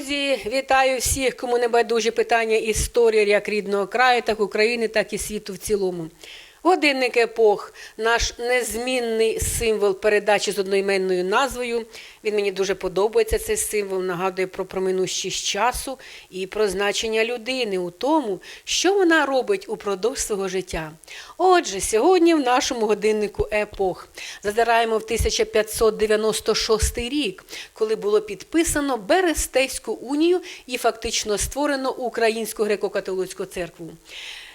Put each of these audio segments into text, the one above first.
Друзі, вітаю всіх, кому не байдужі питання історії як рідного краю, так України, так і світу в цілому. Годинник епох, наш незмінний символ передачі з одноіменною назвою. Він мені дуже подобається. Цей символ нагадує про проминущість часу і про значення людини у тому, що вона робить упродовж свого життя. Отже, сьогодні в нашому годиннику епох зазираємо в 1596 рік, коли було підписано Берестейську унію і фактично створено Українську греко-католицьку церкву.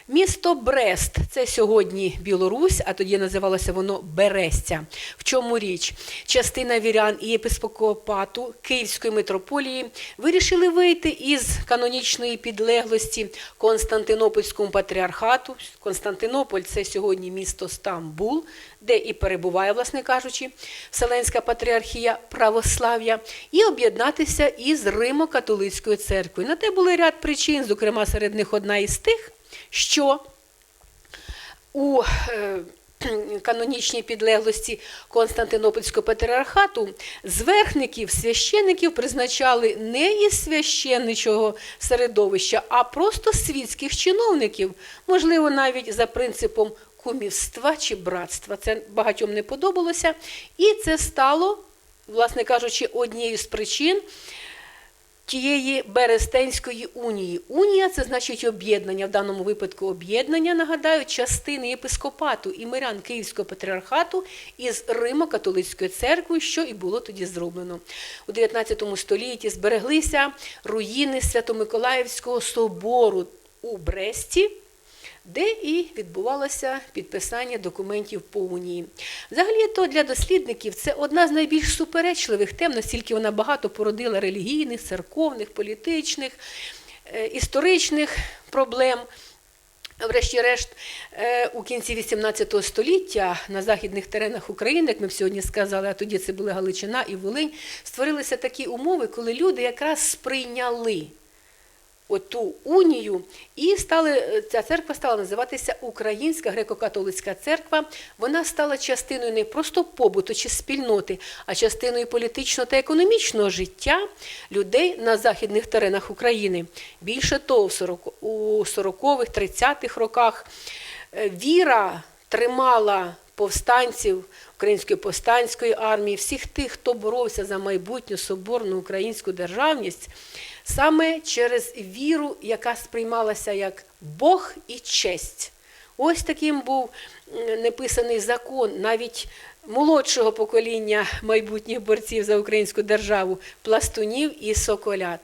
Місто Брест це сьогодні Білорусь, а тоді називалося воно Берестя. В чому річ? Частина вірян і єпископату Київської митрополії вирішили вийти із канонічної підлеглості Константинопольському патріархату. Константинополь це сьогодні місто Стамбул, де і перебуває, власне кажучи, Вселенська патріархія православ'я, і об'єднатися із Римо-католицькою церквою. На те були ряд причин, зокрема, серед них одна із тих що у е, канонічній підлеглості Константинопольського патріархату зверхників, священиків призначали не із священничого середовища, а просто світських чиновників, можливо, навіть за принципом кумівства чи братства. Це багатьом не подобалося, і це стало, власне кажучи, однією з причин тієї Берестенської унії. Унія це значить об'єднання, в даному випадку об'єднання, нагадаю, частини єпископату і мирян Київського патріархату із Римо-католицькою церквою, що і було тоді зроблено. У 19 столітті збереглися руїни Свято-Миколаївського собору у Бресті де і відбувалося підписання документів по унії. Взагалі, то для дослідників це одна з найбільш суперечливих тем, настільки вона багато породила релігійних, церковних, політичних, е, історичних проблем. Врешті-решт, е, у кінці XVIII століття на західних теренах України, як ми сьогодні сказали, а тоді це були Галичина і Волинь, створилися такі умови, коли люди якраз сприйняли оту унію, і стали, ця церква стала називатися Українська греко-католицька церква. Вона стала частиною не просто побуту чи спільноти, а частиною політичного та економічного життя людей на західних теренах України. Більше того, у 40-х, 30-х роках е, віра тримала повстанців Української повстанської армії, всіх тих, хто боровся за майбутню соборну українську державність, саме через віру, яка сприймалася як Бог і честь. Ось таким був неписаний закон навіть молодшого покоління майбутніх борців за українську державу, пластунів і соколят.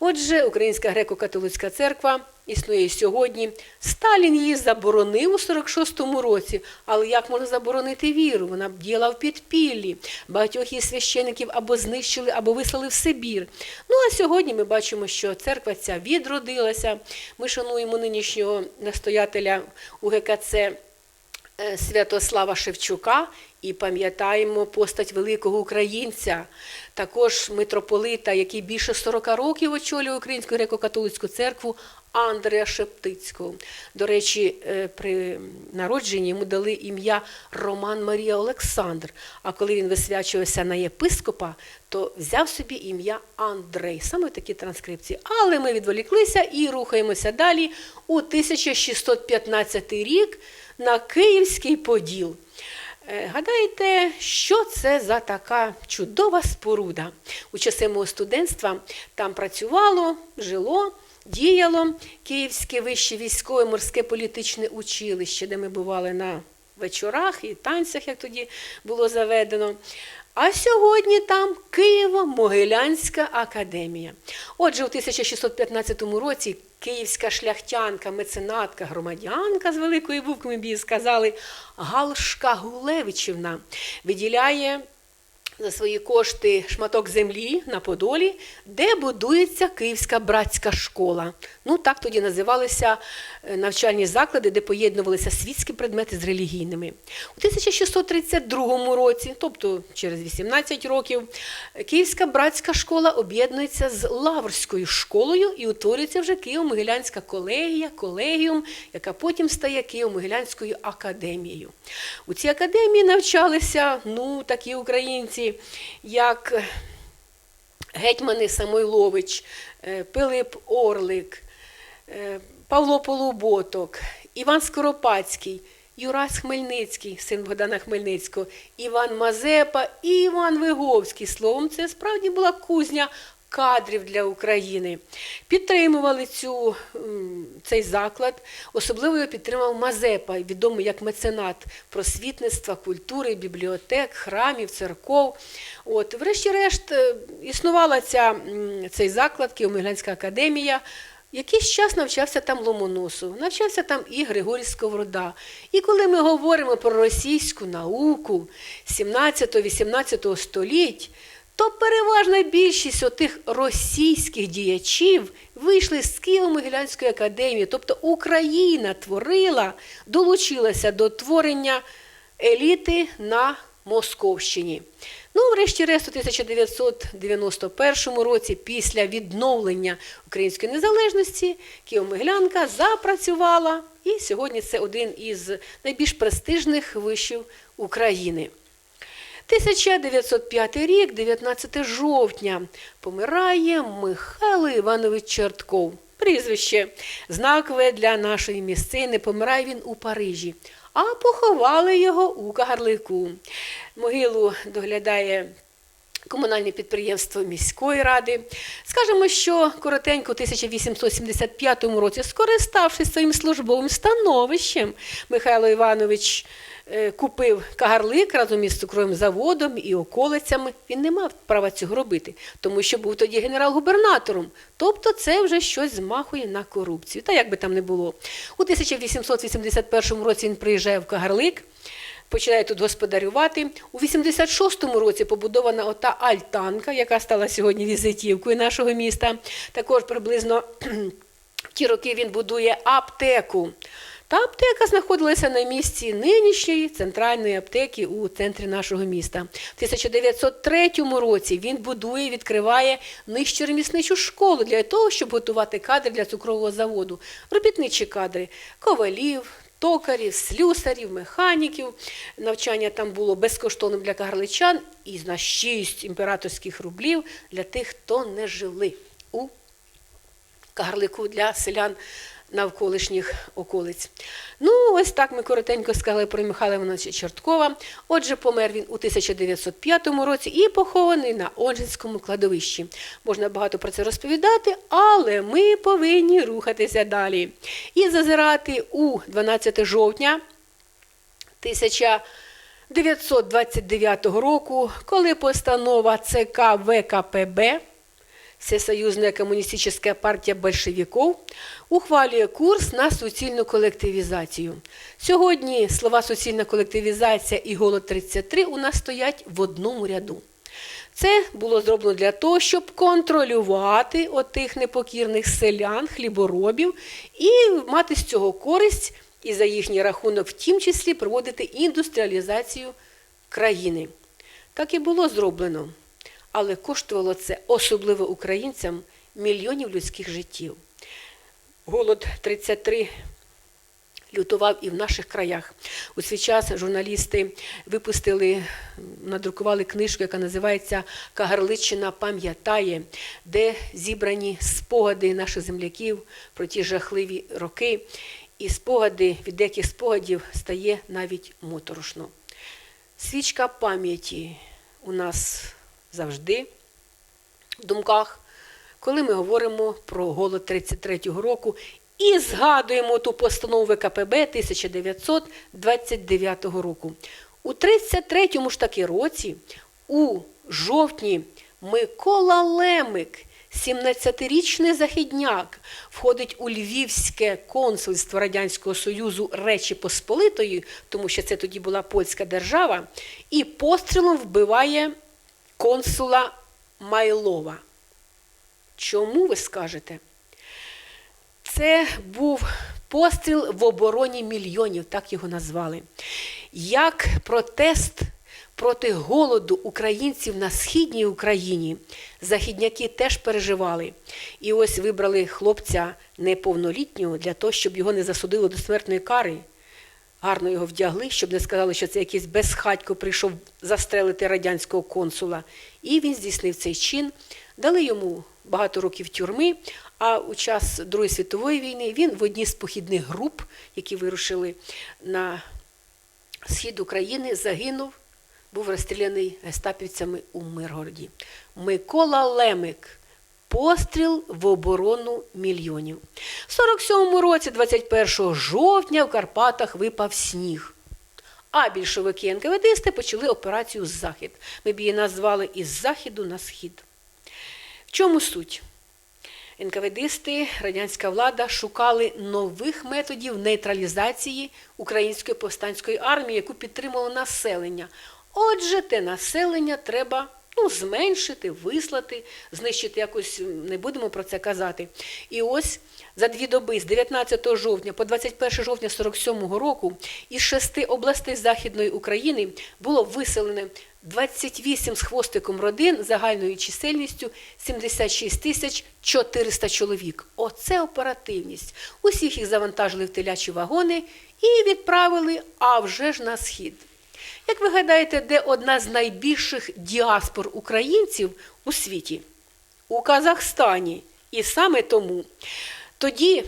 Отже, Українська греко-католицька церква існує сьогодні. Сталін її заборонив у 46-му році, але як можна заборонити віру? Вона діяла в підпіллі. Багатьох її священиків або знищили, або вислали в Сибір. Ну а сьогодні ми бачимо, що церква ця відродилася. Ми шануємо нинішнього настоятеля УГКЦ Е, Святослава Шевчука і пам'ятаємо постать великого українця, також митрополита, який більше 40 років очолює Українську греко-католицьку церкву Андрея Шептицького. До речі, е, при народженні йому дали ім'я Роман Марія Олександр. А коли він висвячувався на єпископа, то взяв собі ім'я Андрей. Саме такі транскрипції. Але ми відволіклися і рухаємося далі у 1615 рік на Київський Поділ. Е, гадаєте, що це за така чудова споруда? У часи мого студентства там працювало, жило, діяло Київське вище військове морське політичне училище, де ми бували на вечорах і танцях, як тоді було заведено. А сьогодні там Києво-Могилянська академія. Отже, у 1615 році київська шляхтянка, меценатка, громадянка з великої букви ми б їй сказали, Галшка Гулевичівна виділяє за свої кошти шматок землі на Подолі, де будується Київська братська школа. Ну так тоді називалися е, навчальні заклади, де поєднувалися світські предмети з релігійними. У 1632 році, тобто через 18 років, Київська братська школа об'єднується з Лаврською школою і утворюється вже Києво-Могилянська колегія, колегіум, яка потім стає Києво-Могилянською академією. У цій академії навчалися ну, такі українці як гетьмани Самойлович, е, Пилип Орлик, е, Павло Полуботок, Іван Скоропадський, Юрас Хмельницький, син Богдана Хмельницького, Іван Мазепа і Іван Виговський. Словом, це справді була кузня кадрів для України. Підтримували цю, цей заклад. Особливо його підтримав Мазепа, відомий як меценат просвітництва, культури, бібліотек, храмів, церков. От, врешті-решт, е, існувала ця, цей заклад, Києво-Могилянська академія. Якийсь час навчався там Ломоносов, навчався там і Григорій Сковорода. І коли ми говоримо про російську науку 17-18 століть, то переважна більшість отих російських діячів вийшли з Києво-Могилянської академії, тобто Україна творила, долучилася до творення еліти на Московщині. Ну, врешті-решт, у 1991 році, після відновлення української незалежності, Києво-Могилянка запрацювала, і сьогодні це один із найбільш престижних вишів України. 1905 рік, 19 жовтня, помирає Михайло Іванович Чертков. Прізвище знакове для нашої місцини. Помирає він у Парижі, а поховали його у Кагарлику. Могилу доглядає комунальне підприємство міської ради. Скажемо, що коротенько у 1875 році, скориставшись своїм службовим становищем, Михайло Іванович купив кагарлик разом із цукровим заводом і околицями. Він не мав права цього робити, тому що був тоді генерал-губернатором. Тобто це вже щось змахує на корупцію. Та як би там не було. У 1881 році він приїжджає в Кагарлик починає тут господарювати. У 86-му році побудована ота альтанка, яка стала сьогодні візитівкою нашого міста. Також приблизно ті роки він будує аптеку. Та аптека знаходилася на місці нинішньої центральної аптеки у центрі нашого міста. В 1903 році він будує, і відкриває нижчу ремісничу школу для того, щоб готувати кадри для цукрового заводу, робітничі кадри ковалів, токарів, слюсарів, механіків. Навчання там було безкоштовним для кагарличан і на 6 імператорських рублів для тих, хто не жили у Кагарлику для селян навколишніх околиць. Ну, ось так ми коротенько сказали про Михайла Івановича Чорткова. Отже, помер він у 1905 році і похований на Онжинському кладовищі. Можна багато про це розповідати, але ми повинні рухатися далі. І зазирати у 12 жовтня 1929 року, коли постанова ЦК ВКПБ Всесоюзная коммунистическая партія большевиков ухвалює курс на суцільну колективізацію. Сьогодні слова суцільна колективізація і голод 33 у нас стоять в одному ряду. Це було зроблено для того, щоб контролювати отих непокірних селян, хліборобів і мати з цього користь і за їхній рахунок, в тім числі проводити індустріалізацію країни. Так і було зроблено але коштувало це особливо українцям мільйонів людських життів. Голод 33 лютував і в наших краях. У свій час журналісти випустили, надрукували книжку, яка називається Кагарличина пам'ятає, де зібрані спогади наших земляків про ті жахливі роки. І спогади від деяких спогадів стає навіть моторошно. Свічка пам'яті у нас завжди в думках, коли ми говоримо про голод 33-го року і згадуємо ту постанову ВКПБ 1929 року. У 33-му ж таки році, у жовтні, Микола Лемик, 17-річний західняк, входить у Львівське консульство Радянського Союзу Речі Посполитої, тому що це тоді була польська держава, і пострілом вбиває консула Майлова. Чому ви скажете? Це був постріл в обороні мільйонів, так його назвали. Як протест проти голоду українців на східній Україні західняки теж переживали. І ось вибрали хлопця неповнолітнього для того, щоб його не засудило до смертної кари гарно його вдягли, щоб не сказали, що це якийсь безхатько прийшов застрелити радянського консула. І він здійснив цей чин, Дали йому багато років тюрми. А у час Другої світової війни він в одній з похідних груп, які вирушили на схід України, загинув, був розстріляний гестапівцями у Миргороді. Микола Лемик. Постріл в оборону мільйонів. В 47-му році, 21 жовтня, в Карпатах випав сніг. А більшовики НКВДисти почали операцію Захід. Ми б її назвали із заходу на схід. В чому суть? НКВДисти, радянська влада шукали нових методів нейтралізації української повстанської армії, яку підтримало населення. Отже, те населення треба ну, зменшити, вислати, знищити якось, не будемо про це казати. І ось за дві доби з 19 жовтня по 21 жовтня 47 року із шести областей Західної України було виселено 28 з хвостиком родин загальною чисельністю 76 тисяч 400 чоловік. Оце оперативність. Усіх їх завантажили в телячі вагони і відправили, а вже ж на схід. Як ви гадаєте, де одна з найбільших діаспор українців у світі? У Казахстані. І саме тому тоді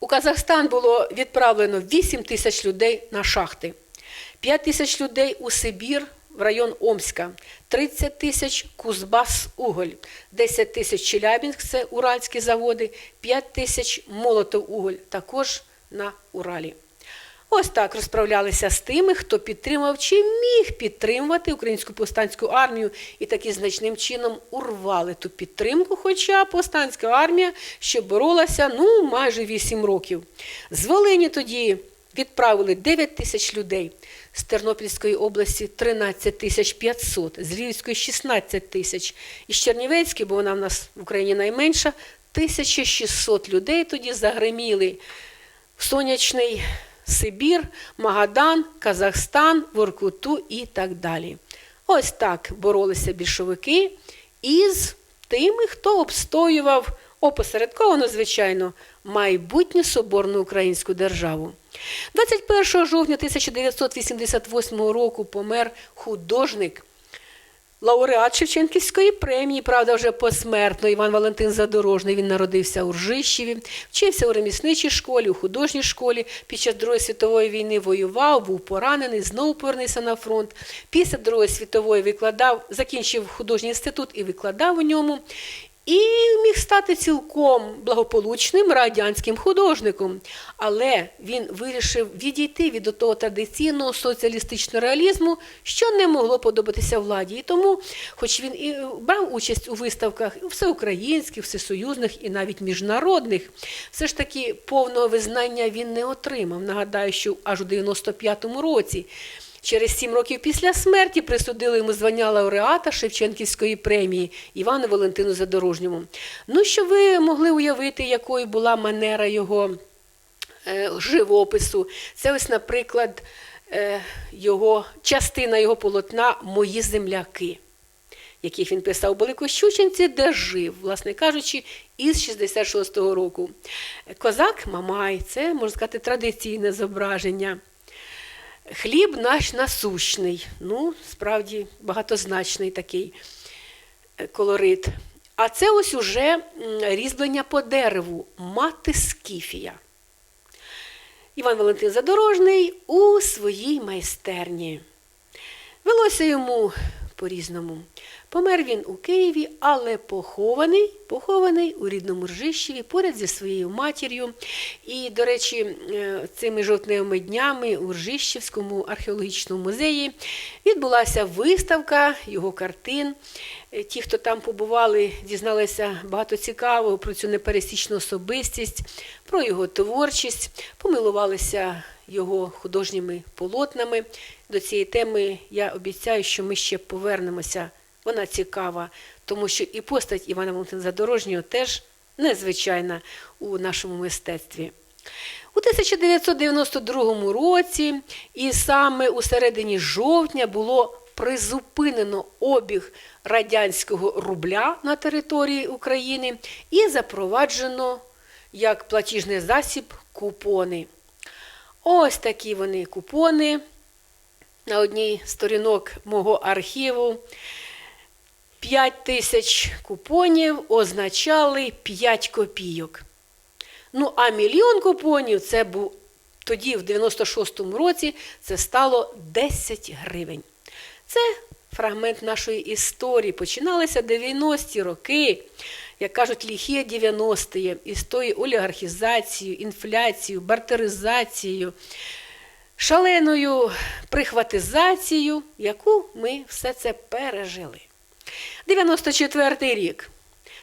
у Казахстан було відправлено 8 тисяч людей на шахти, 5 тисяч людей у Сибір в район Омська, 30 тисяч Кузбас Уголь, 10 тисяч Челябінськ, це уральські заводи, 5 тисяч Молотов Уголь, також на Уралі. Ось так розправлялися з тими, хто підтримав чи міг підтримувати українську повстанську армію, і таки значним чином урвали ту підтримку, хоча повстанська армія ще боролася ну майже 8 років. З Волині тоді відправили 9 тисяч людей, з Тернопільської області 13 тисяч 500, з Львівської 16 тисяч, із Чернівецької, бо вона в нас в Україні найменша, 1600 людей тоді загриміли в сонячний. Сибір, Магадан, Казахстан, Воркуту і так далі. Ось так боролися більшовики із тими, хто обстоював опосередковано, звичайно, майбутню соборну українську державу. 21 жовтня 1988 року помер художник. Лауреат Шевченківської премії, правда, вже посмертно Іван Валентин Задорожний. Він народився у Ржищеві, вчився у ремісничій школі, у художній школі. Під час Другої світової війни воював, був поранений, знову повернувся на фронт. Після Другої світової викладав, закінчив художній інститут і викладав у ньому. І міг стати цілком благополучним радянським художником. Але він вирішив відійти від того традиційного соціалістичного реалізму, що не могло подобатися владі. І тому, хоч він і брав участь у виставках всеукраїнських, всесоюзних і навіть міжнародних, все ж таки повного визнання він не отримав. Нагадаю, що аж у 95-му році. Через сім років після смерті присудили йому звання лауреата Шевченківської премії Івану Валентину Задорожньому. Ну, що ви могли уявити, якою була манера його е, живопису? Це ось, наприклад, е, його, частина його полотна Мої земляки, яких він писав були Кощучинці, де жив, власне кажучи, із 66-го року. Козак Мамай, це, можна сказати, традиційне зображення. Хліб наш насущний, ну, справді багатозначний такий е, колорит. А це ось уже різьблення по дереву, мати Скіфія. Іван Валентин Задорожний у своїй майстерні. Велося йому по-різному. Помер він у Києві, але похований, похований у рідному Ржищеві поряд зі своєю матір'ю. І, до речі, е, цими жовтневими днями у Ржищевському археологічному музеї відбулася виставка його картин. Е, ті, хто там побували, дізналися багато цікавого про цю непересічну особистість, про його творчість, помилувалися його художніми полотнами. До цієї теми я обіцяю, що ми ще повернемося. Вона цікава, тому що і постать Івана Валентина Задорожнього теж незвичайна у нашому мистецтві. У 1992 році, і саме у середині жовтня було призупинено обіг радянського рубля на території України і запроваджено як платіжний засіб купони. Ось такі вони купони на одній сторінок мого архіву. 5 тисяч купонів означали 5 копійок. Ну, а мільйон купонів це був тоді, в 96-му році, це стало 10 гривень. Це фрагмент нашої історії. Починалися 90-ті роки, як кажуть, ліхі 90-ті, із тої олігархізацією, інфляцією, бартеризацією, шаленою прихватизацією, яку ми все це пережили. 94-й рік.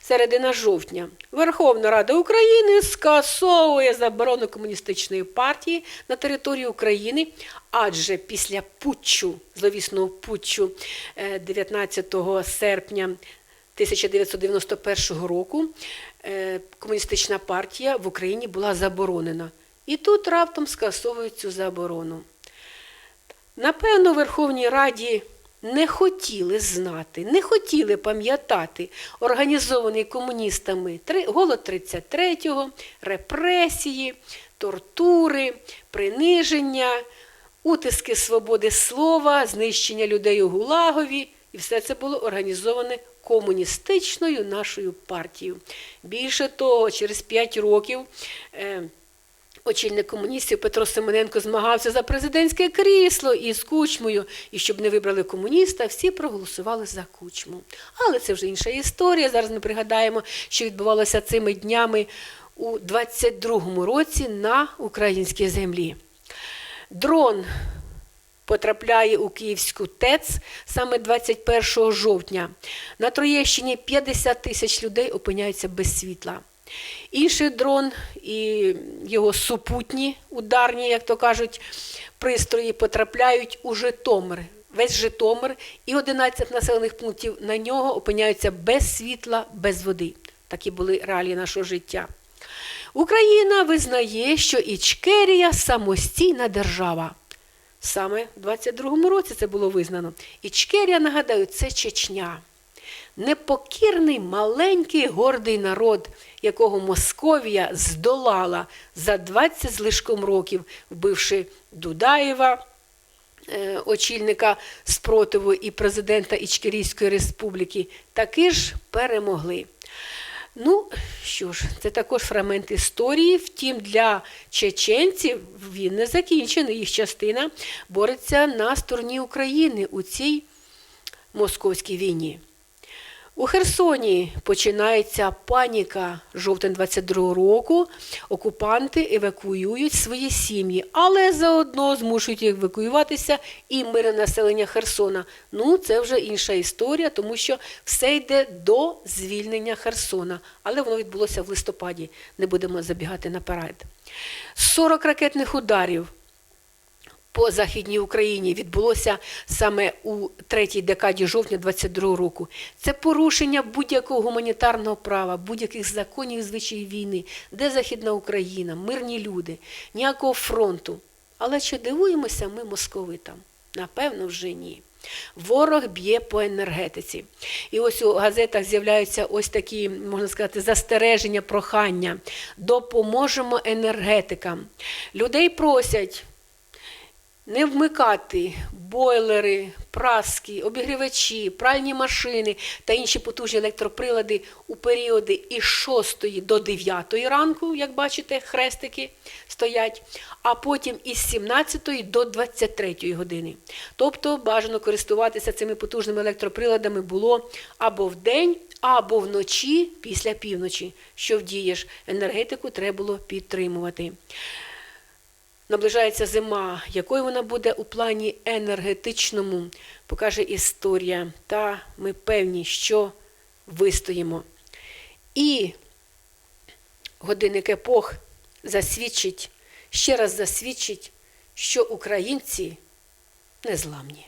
Середина жовтня Верховна Рада України скасовує заборону комуністичної партії на території України, адже після путчу, зловісного путчу е, 19 серпня 1991 року е, комуністична партія в Україні була заборонена. І тут раптом скасовують цю заборону. Напевно, Верховній Раді не хотіли знати, не хотіли пам'ятати організований комуністами голод 33-го, репресії, тортури, приниження, утиски свободи слова, знищення людей у Гулагові. І все це було організоване комуністичною нашою партією. Більше того, через 5 років. Очільник комуністів Петро Семененко змагався за президентське крісло із кучмою. І щоб не вибрали комуніста, всі проголосували за кучму. Але це вже інша історія. Зараз ми пригадаємо, що відбувалося цими днями у 22-му році на українській землі. Дрон потрапляє у Київську ТЕЦ саме 21 жовтня. На Троєщині 50 тисяч людей опиняються без світла. Інший дрон і його супутні ударні, як то кажуть, пристрої потрапляють у Житомир. Весь Житомир і 11 населених пунктів на нього опиняються без світла, без води. Такі були реалії нашого життя. Україна визнає, що Ічкерія самостійна держава. Саме в 22-му році це було визнано. Ічкерія, нагадаю, це Чечня. Непокірний маленький гордий народ, якого Московія здолала за 20 з лишком років, вбивши Дудаєва, е, очільника спротиву і президента Ічкерійської республіки, таки ж перемогли. Ну що ж, це також фрагмент історії. Втім, для чеченців він не закінчений. Їх частина бореться на стороні України у цій московській війні. У Херсоні починається паніка. Жовтень 22 року окупанти евакуюють свої сім'ї, але заодно змушують їх евакуюватися і мирне населення Херсона. Ну, це вже інша історія, тому що все йде до звільнення Херсона. Але воно відбулося в листопаді. Не будемо забігати наперед. 40 ракетних ударів по Західній Україні відбулося саме у третій декаді жовтня 22 року. Це порушення будь-якого гуманітарного права, будь-яких законів і звичаїв війни, де Західна Україна, мирні люди, ніякого фронту. Але чи дивуємося ми московитам? Напевно, вже ні. Ворог б'є по енергетиці. І ось у газетах з'являються ось такі, можна сказати, застереження, прохання. Допоможемо енергетикам. Людей просять не вмикати бойлери, праски, обігрівачі, пральні машини та інші потужні електроприлади у періоди із 6 до 9 ранку, як бачите, хрестики стоять, а потім із 17 до 23 години. Тобто бажано користуватися цими потужними електроприладами було або вдень, або вночі після півночі. Що вдієш, енергетику треба було підтримувати. Наближається зима, якою вона буде у плані енергетичному, покаже історія. Та ми певні, що вистоїмо. І годинник епох засвідчить, ще раз засвідчить, що українці незламні.